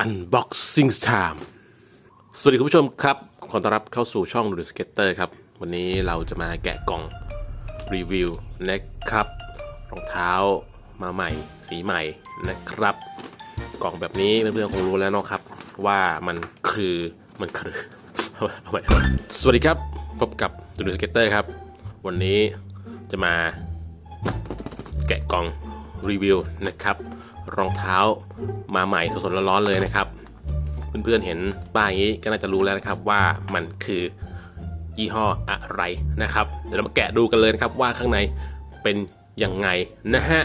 Unboxing Time สวัสดีคุณผู้ชมครับ ขอต้อนรับเข้าสู่ช่องดูสเก็ตเตอร์ครับ วันนี้เราจะมาแกะกล่องรีวิวนะครับ รองเท้ามาใหม่ สีใหม่นะครับ กล่องแบบนี้เพื่อนๆคงรู้แล้วเนาะครับ ว่ามันคือมันคือเอาไว้สวัสดีครับ พบกับดูสเก็ตเตอร์ครับ วันนี้จะมาแกะกล่องรีวิวนะครับ รองเท้ามาใหม่สดๆร้อนๆเลยนะครับ เพื่อนๆเห็นป้ายอย่างนี้ก็น่าจะรู้แล้วนะครับว่ามันคือยี่ห้ออะไรนะครับ เดี๋ยวเรามาแกะดูกันเลยนะครับว่าข้างในเป็นยังไงนะฮะ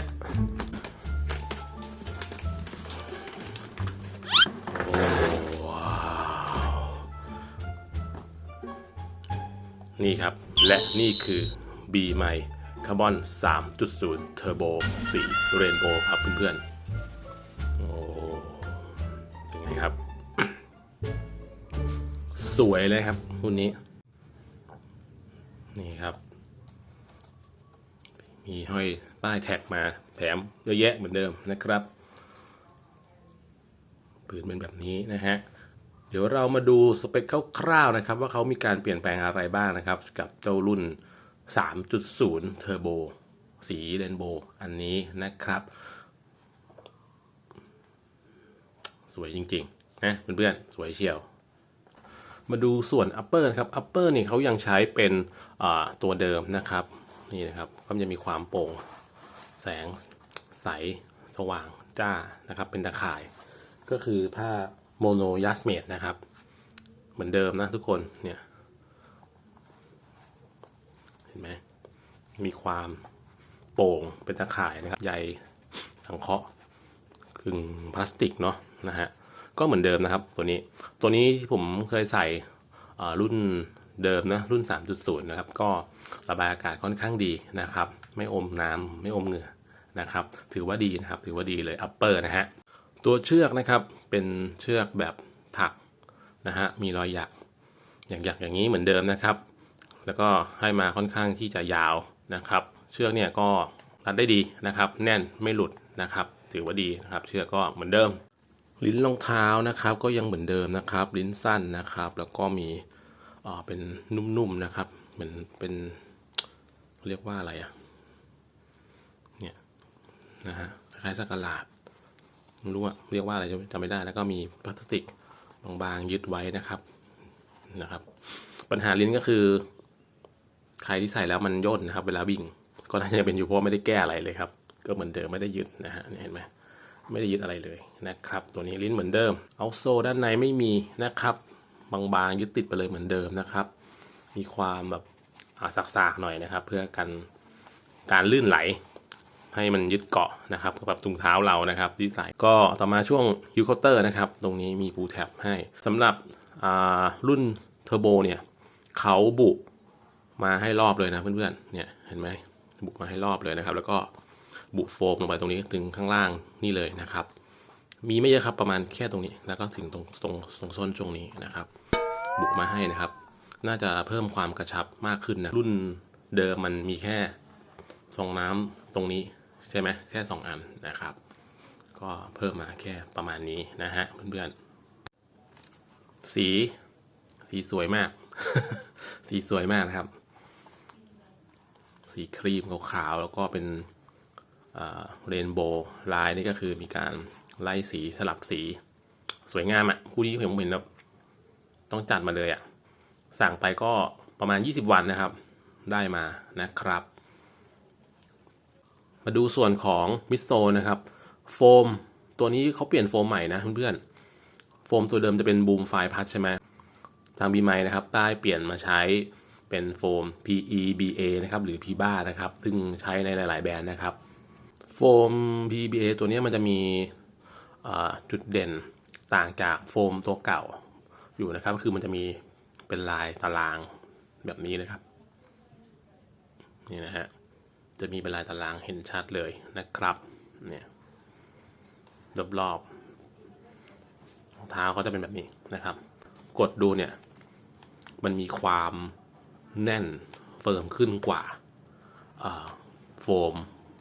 นี่ครับ และนี่คือ B ใหม่คาร์บอน 3.0 เทอร์โบ สีเรนโบว์ครับเพื่อนๆ สวยเลยครับรุ่นนี้ นี่ครับ มีห้อยป้ายแท็กมาแถมเยอะแยะเหมือนเดิมนะครับปืนเป็นแบบนี้นะฮะ เดี๋ยวเรามาดูสเปคคร่าวๆนะครับ ว่าเขามีการเปลี่ยนแปลงอะไรบ้างนะครับ กับเจ้ารุ่น 3.0 เทอร์โบ สีเรนโบว์อันนี้นะครับ สวยจริงๆนะเพื่อนๆสวยเชียว มาดูส่วน upper นะครับ upper นี่เขายังใช้เป็นตัวเดิมนะครับนี่นะครับก็จะมีความโปร่งแสงใสสว่างจ้านะครับ เป็นตะข่าย ก็คือผ้าโมโนยัสเมดนะครับ เหมือนเดิมนะทุกคนเนี่ยเห็นไหมมีความโป่งเป็นตะข่ายนะครับใยสังเคราะห์กึ่งพลาสติกเนาะนะฮะ ก็เหมือนเดิมนะครับ ตัวนี้ตัวนี้ผมเคยใส่อ่ารุ่นเดิมนะรุ่น 3.0 นะครับ ก็ระบายอากาศค่อนข้างดีนะครับ ไม่อมน้ำไม่อมเหงื่อนะครับ ถือว่าดีนะครับ ถือว่าดีเลย upper นะฮะตัวเชือกนะครับเป็นเชือกแบบถักนะฮะมีรอยหยักอย่างหยักอย่างนี้เหมือนเดิมนะครับ แล้วก็ให้มาค่อนข้างที่จะยาวนะครับ เชือกเนี่ยก็รัดได้ดีนะครับ แน่นไม่หลุดนะครับ ถือว่าดีนะครับ เชือกก็เหมือนเดิม ลิ้นรองเท้านะครับ ก็ยังเหมือนเดิมนะครับ ลิ้นสั้นนะครับ แล้วก็มีเอ่อเป็นนุ่มๆนะครับ เหมือนเป็นเรียกว่าอะไรอะเนี่ยนะฮะคล้ายๆสกหลาดไม่รู้ว่าเรียกว่าอะไรจำไม่ได้แล้วก็มีพลาสติกบางๆยึดไว้นะครับนะครับ ปัญหาลิ้นก็คือใครที่ใส่แล้วมันย่นนะครับ เวลาวิ่ง ก็น่าจะเป็นอยู่เพราะไม่ได้แก้อะไรเลยครับ ก็เหมือนเดิมไม่ได้ยึดนะฮะเห็นไหม ไม่ได้ยึดอะไรเลยนะครับ ตัวนี้ลิ้นเหมือนเดิม เอาโซ่ด้านในไม่มีนะครับ บางๆยึดติดไปเลยเหมือนเดิมนะครับ มีความแบบอ่าสักๆหน่อยนะครับ เพื่อกันการลื่นไหล ให้มันยึดเกาะนะครับกับถุงเท้าเรานะครับที่ใส่ก็ต่อมาช่วงยูโคเตอร์นะครับ ตรงนี้มีปูแท็บให้สำหรับรุ่นเทอร์โบเนี่ยเขาบุกมาให้รอบเลยนะเพื่อนๆเนี่ยเห็นไหมบุกมาให้รอบเลยนะครับ แล้วก็ บุโฟมลงไปตรงนี้ถึงข้างล่างนี่เลยนะครับ มีไม่เยอะครับประมาณแค่ตรงนี้ แล้วก็ถึงตรงตรงตรงส้นตรงนี้นะครับ บุมาให้นะครับ น่าจะเพิ่มความกระชับมากขึ้นนะรุ่นเดิมมันมีแค่ฟองน้ำตรงนี้ใช่ไหมแค่สองอันนะครับ ก็เพิ่มมาแค่ประมาณนี้นะฮะเพื่อนๆ สีสีสวยมาก สีสวยมากนะครับ สีครีมขาวๆแล้วก็เป็น เรนโบว์ลายนี่ก็คือมีการไล่สีสลับสี สวยงามอะ่ะคู่นี้ผมเห็นแบบต้องจัดมาเลยอะ่ะ สั่งไปก็ประมาณ 20 วันนะครับ ได้มานะครับ มาดูส่วนของมิสโซนะครับ โฟมตัวนี้เขาเปลี่ยนโฟมใหม่นะเพื่อนๆโฟมตัวเดิมจะเป็นบูมไฟพัดใช่ไหมทางบีไมนะครับได้เปลี่ยนมาใช้เป็นโฟม PEBA นะครับหรือ PBA นะครับ ซึ่งใช้ในหลาย ๆ แบรนด์นะครับ โฟม PBA ตัวนี้มันจะมีจุดเด่นต่างจากโฟมตัวเก่าอยู่นะครับ คือมันจะมีเป็นลายตารางแบบนี้นะครับ นี่นะฮะ จะมีเป็นลายตารางเห็นชัดเลยนะครับ เนี่ยรอบๆรองเท้าเขาจะเป็นแบบนี้นะครับ กดดูเนี่ย มันมีความแน่นเฟิร์มขึ้นกว่าโฟม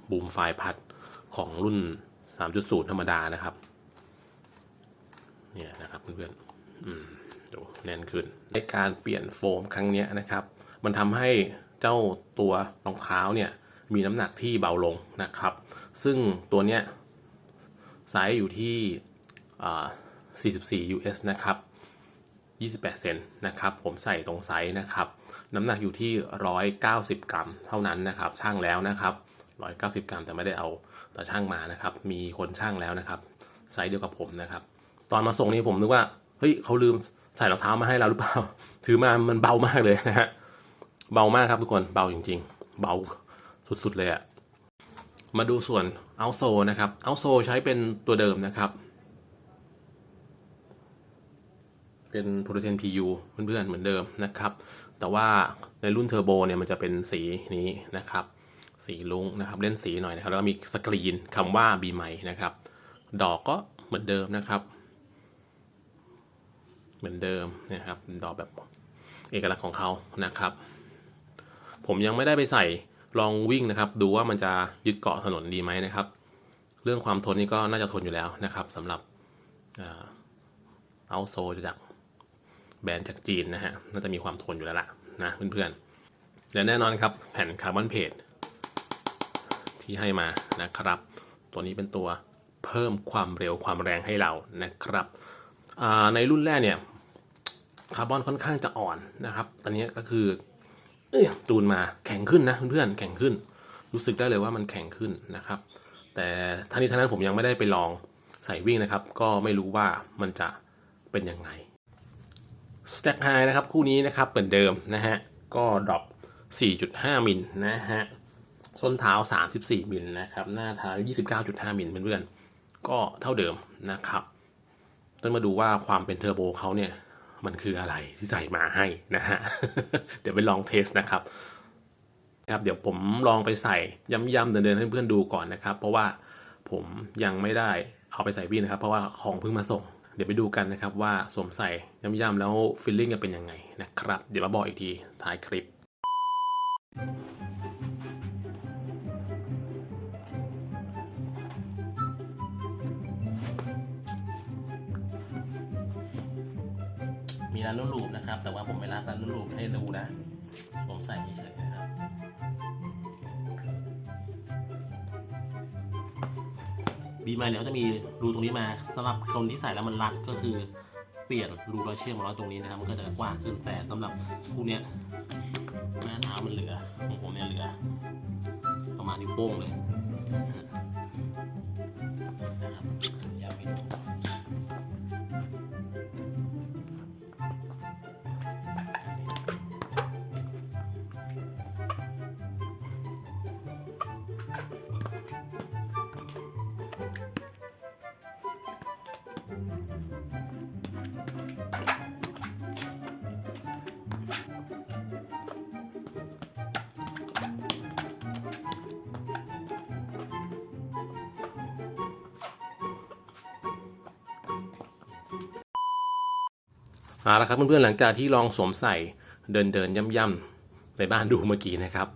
บูมไฟพัด ของรุ่น 3.0 ธรรมดานะครับ เนี่ยนะครับเพื่อนๆดูแน่นขึ้น ในการเปลี่ยนโฟมครั้งนี้นะครับ มันทำให้เจ้าตัวรองเท้าเนี่ยมีน้ำหนักที่เบาลงนะครับ ซึ่งตัวเนี้ยไซส์อยู่ที่อ่า44 US นะครับ 28 เซนนะครับ ผมใส่ตรงไซส์นะครับ น้ำหนักอยู่ที่ 190 กรัม เท่านั้นนะครับ ช่างแล้วนะครับ 190 กรัมแต่ไม่ได้เอา ต่ช่างมานะครับ มีคนช่างแล้วนะครับไซส์เดียวกับผมนะครับ ตอนมาส่งนี่ผมนึกว่าเฮ้ยเขาลืมใส่รองเท้ามาให้เราหรือเปล่า ถือมามันเบามากเลยนะฮะเบามากครับทุกคนเบาจริง ๆ เบาสุดๆเลยอะมาดูส่วนเอาโซนะครับเอาโซใช้เป็นตัวเดิมนะครับ เป็นโปรเทน PU เพื่อนๆเหมือนเดิมนะครับ แต่ว่าในรุ่นเทอร์โบเนี่ยมันจะเป็นสีนี้นะครับ สีลุ้งนะครับเล่นสีหน่อยนะครับแล้วก็มีสกรีนคำว่าบีใหม่นะครับ ดอกก็เหมือนเดิมนะครับ เหมือนเดิมนะครับ ดอกแบบเอกลักษณ์ของเขานะครับ ผมยังไม่ได้ไปใส่ลองวิ่งนะครับ ดูว่ามันจะยึดเกาะถนนดีไหมนะครับ เรื่องความทนนี่ก็น่าจะทนอยู่แล้วนะครับสำหรับเอาโซจากแบรนด์จากจีนนะฮะน่าจะมีความทนอยู่แล้วล่ะนะเพื่อนๆและแน่นอนครับแผ่นคาร์บอนเพจ ที่ให้มานะครับ ตัวนี้เป็นตัวเพิ่มความเร็วความแรงให้เรานะครับในรุ่นแรกเนี่ยคาร์บอนค่อนข้างจะอ่อนนะครับ ตอนนี้ก็คือเอ้ยตูนมาแข็งขึ้นนะเพื่อนๆแข็งขึ้น รู้สึกได้เลยว่ามันแข็งขึ้นนะครับ แต่ทั้งนี้ทั้งนั้นผมยังไม่ได้ไปลองใส่วิ่งนะครับ ก็ไม่รู้ว่ามันจะเป็นยังไง Stack High นะครับคู่นี้นะครับเหมือนเดิมนะฮะก็ดรอป4.5 มิลนะฮะ ส้นเท้า 34มิลนะครับ หน้าเท้า 29.5มิลเพื่อนๆ ก็เท่าเดิมนะครับ ต้องมาดูว่าความเป็นเทอร์โบเขาเนี่ย มันคืออะไรที่ใส่มาให้นะฮะ เดี๋ยวไปลองเทสนะครับ ครับ เดี๋ยวผมลองไปใส่ย้ำๆเดินๆให้เพื่อนๆดูก่อนนะครับ เพราะว่าผมยังไม่ได้เอาไปใส่วิ่งนะครับ เพราะว่าของเพิ่งมาส่ง เดี๋ยวไปดูกันนะครับว่าสวมใส่ย้ำๆแล้วฟิลลิ่งจะเป็นยังไงนะครับ เดี๋ยวมาบอกอีกทีท้ายคลิป มีร้านรูปนะครับ แต่ว่าผมไม่รับร้านรูปให้ดูนะ ผมใส่เฉยๆนะครับบีมาเนี่ยเขาจะมีรูตรงนี้มาสำหรับคนที่ใส่แล้วมันรัดก็คือเปลี่ยนรูรอยเชื่อมร้อยตรงนี้นะครับ มันก็จะกว้างขึ้นแต่สำหรับคู่เนี้ยหน้าเท้ามันเหลือของผมเนี่ยเหลือ ประมาณนิ้วโป้งเลย เอาละครับเพื่อนๆหลังจากที่ลองสวมใส่เดินเดินย่ำๆในบ้านดูเมื่อกี้นะครับ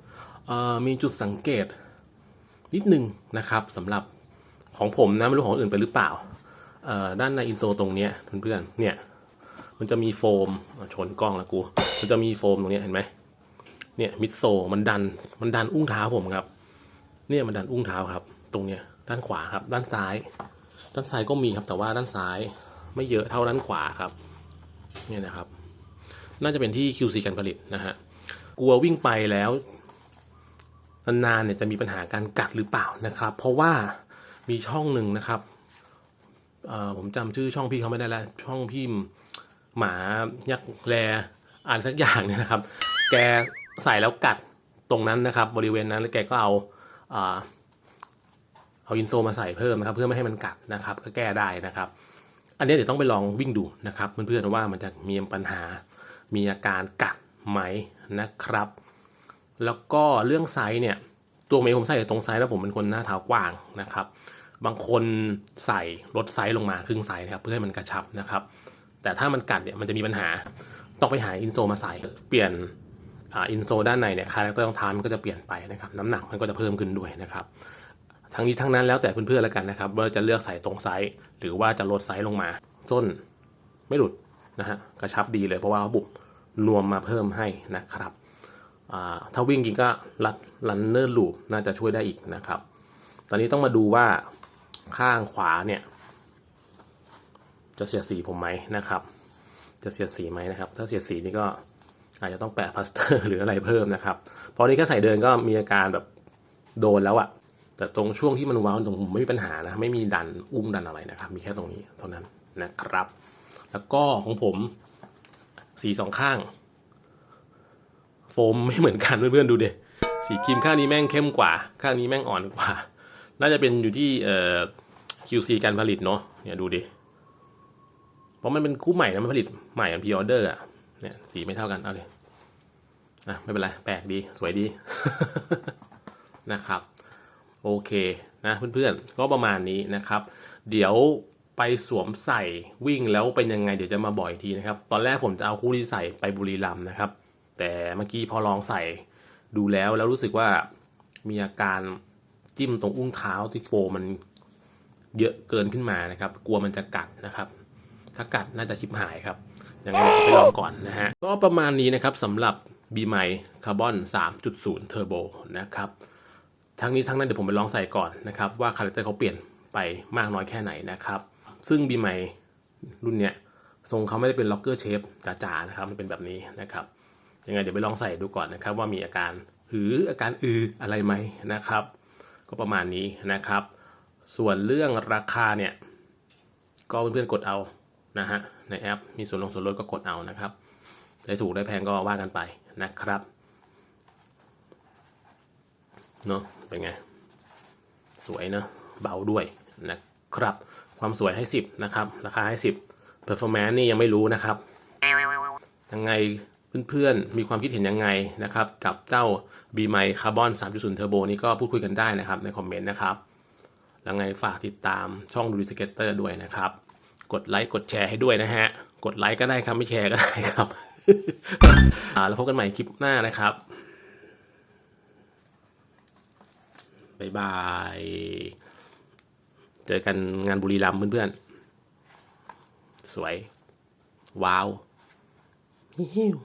มีจุดสังเกตนิดนึงนะครับสำหรับของผมนะไม่รู้ของอื่นไปหรือเปล่า ด้านในอินโซตรงเนี้ยเพื่อนๆเนี่ยมันจะมีโฟมชนกล้องแล้วกู มันจะมีโฟมตรงนี้เห็นไหมเนี่ยมิดโซมันดันมันดันอุ้งเท้าผมครับ เนี่ยมันดันอุ้งเท้าครับ ตรงเนี้ยด้านขวาครับ ด้านซ้าย ด้านซ้ายก็มีครับแต่ว่าด้านซ้ายไม่เยอะเท่าด้านขวาครับ เนี่ยนะครับ น่าจะเป็นที่ QC การผลิตนะฮะกลัววิ่งไปแล้วนานๆเนี่ยจะมีปัญหาการกัดหรือเปล่านะครับ เพราะว่ามีช่องหนึ่งนะครับผมจำชื่อช่องพี่เขาไม่ได้แล้ว ช่องพี่หมายักษ์แลอะไรสักอย่างเนี่ยนะครับ แกใส่แล้วกัดตรงนั้นนะครับ บริเวณนั้นแล้วแกก็เอาเอาอินโซมาใส่เพิ่มนะครับ เพื่อไม่ให้มันกัดนะครับ ก็แก้ได้นะครับ อันนี้เดี๋ยวต้องไปลองวิ่งดูนะครับเพื่อนๆว่ามันจะมีปัญหามีอาการกัดไหมนะครับ แล้วก็เรื่องไซส์เนี่ยตัวเมย์ผมใส่ตรงไซส์แล้วผมเป็นคนหน้าเท้ากว้างนะครับ บางคนใส่ลดไซส์ลงมาครึ่งไซส์นะครับเพื่อให้มันกระชับนะครับ แต่ถ้ามันกัดเนี่ยมันจะมีปัญหาต้องไปหาอินโซมาใส่เปลี่ยนอ,อินโซด้านในเนี่ยคาแรคเตอร์รองเท้ามันก็จะเปลี่ยนไปนะครับ น้ำหนักมันก็จะเพิ่มขึ้นด้วยนะครับ ทั้งนี้ทั้งนั้นแล้วแต่เพื่อนๆแล้วกันนะครับ ว่าจะเลือกใส่ตรงไซส์หรือว่าจะลดไซส์ลงมาส้นไม่หลุดนะฮะกระชับดีเลยเพราะว่าเขาบุบรวมมาเพิ่มให้นะครับถ้าวิ่งจริงก็รัดลันเนอร์ลูปน่าจะช่วยได้อีกนะครับ ตอนนี้ต้องมาดูว่าข้างขวาเนี่ย จะเสียสีผมไหมนะครับ จะเสียสีไหมนะครับ ถ้าเสียสีนี่ก็อาจจะต้องแปะพลาสเตอร์หรืออะไรเพิ่มนะครับ เพราะนี้แค่ใส่เดินก็มีอาการแบบโดนแล้วอะ แต่ตรงช่วงที่มันว้าวตรงผมไม่มีปัญหานะไม่มีดันอุ้มดันอะไรนะครับ มีแค่ตรงนี้เท่านั้นนะครับ แล้วก็ของผมสีสองข้าง โฟมไม่เหมือนกันเพื่อนๆดูเดสีครีมข้างนี้แม่งเข้มกว่า ข้างนี้แม่งอ่อนกว่า น่าจะเป็นอยู่ที่เอ่อ QC การผลิตเนาะเนี่ยดูดิเพราะมันเป็นคู่ใหม่นะมันผลิตใหม่กันพีออเดอร์อะเนี่ยสีไม่เท่ากันเอาเลยอะไม่เป็นไรแปลกดีสวยดีนะครับ โอเคนะเพื่อนๆ ก็ประมาณนี้นะครับ เดี๋ยวไปสวมใส่วิ่งแล้วเป็นยังไงเดี๋ยวจะมาบ่อยทีนะครับ ตอนแรกผมจะเอาคู่ที่ใส่ไปบุรีรัมย์นะครับ แต่เมื่อกี้พอลองใส่ดูแล้วแล้วรู้สึกว่ามีอาการจิ้มตรงอุ้งเท้าที่โฟมันเยอะเกินขึ้นมานะครับ กลัวมันจะกัดนะครับ ถ้ากัดน่าจะชิบหายครับยังไงไปลองก่อนนะฮะก็ประมาณนี้นะครับสำหรับ b m i คาร์บอน3.0 Turbo นะครับ ทั้งนี้ทั้งนั้นเดี๋ยวผมไปลองใส่ก่อนนะครับว่าคาแรคเตอร์เขาเปลี่ยนไปมากน้อยแค่ไหนนะครับ ซึ่ง b m i รุ่นเนี้ยทรงเขาไม่ได้เป็นล็อกเกอร์เชฟจ๋าๆนะครับมันเป็นแบบนี้นะครับยังไงเดี๋ยวไปลองใส่ดูก่อนนะครับ ว่ามีอาการหรืออาการอืออะไรไหมนะครับ ก็ประมาณนี้นะครับ ส่วนเรื่องราคาเนี่ยก็เพื่อนๆกดเอานะฮะในแอปมีส่วนลงส่วนลดก็กดเอานะครับได้ถูกได้แพงก็ว่ากันไปนะครับ เนาะเป็นไง สวยเนอะเบาด้วยนะครับ ความสวยให้ 10 นะครับ ราคาให้ 10 performance นี่ยังไม่รู้นะครับ ยังไงเพื่อนๆ มีความคิดเห็นยังไงนะครับ กับเจ้า b m i Carbon 3.0 Turbo นี้ก็พูดคุยกันได้นะครับในคอมเมนต์นะครับ แล้วไงฝากติดตามช่องดูดิสเกตเตอร์ด้วยนะครับ กดไลค์กดแชร์ให้ด้วยนะฮะ กดไลค์ก็ได้ครับไม่แชร์ก็ได้ครับอ่าแล้วพบกันใหม่คลิปหน้านะครับ บ๊ายบาย เจอกันงานบุรีรัมย์เพื่อนๆ สวย ว้าวฮิ้ว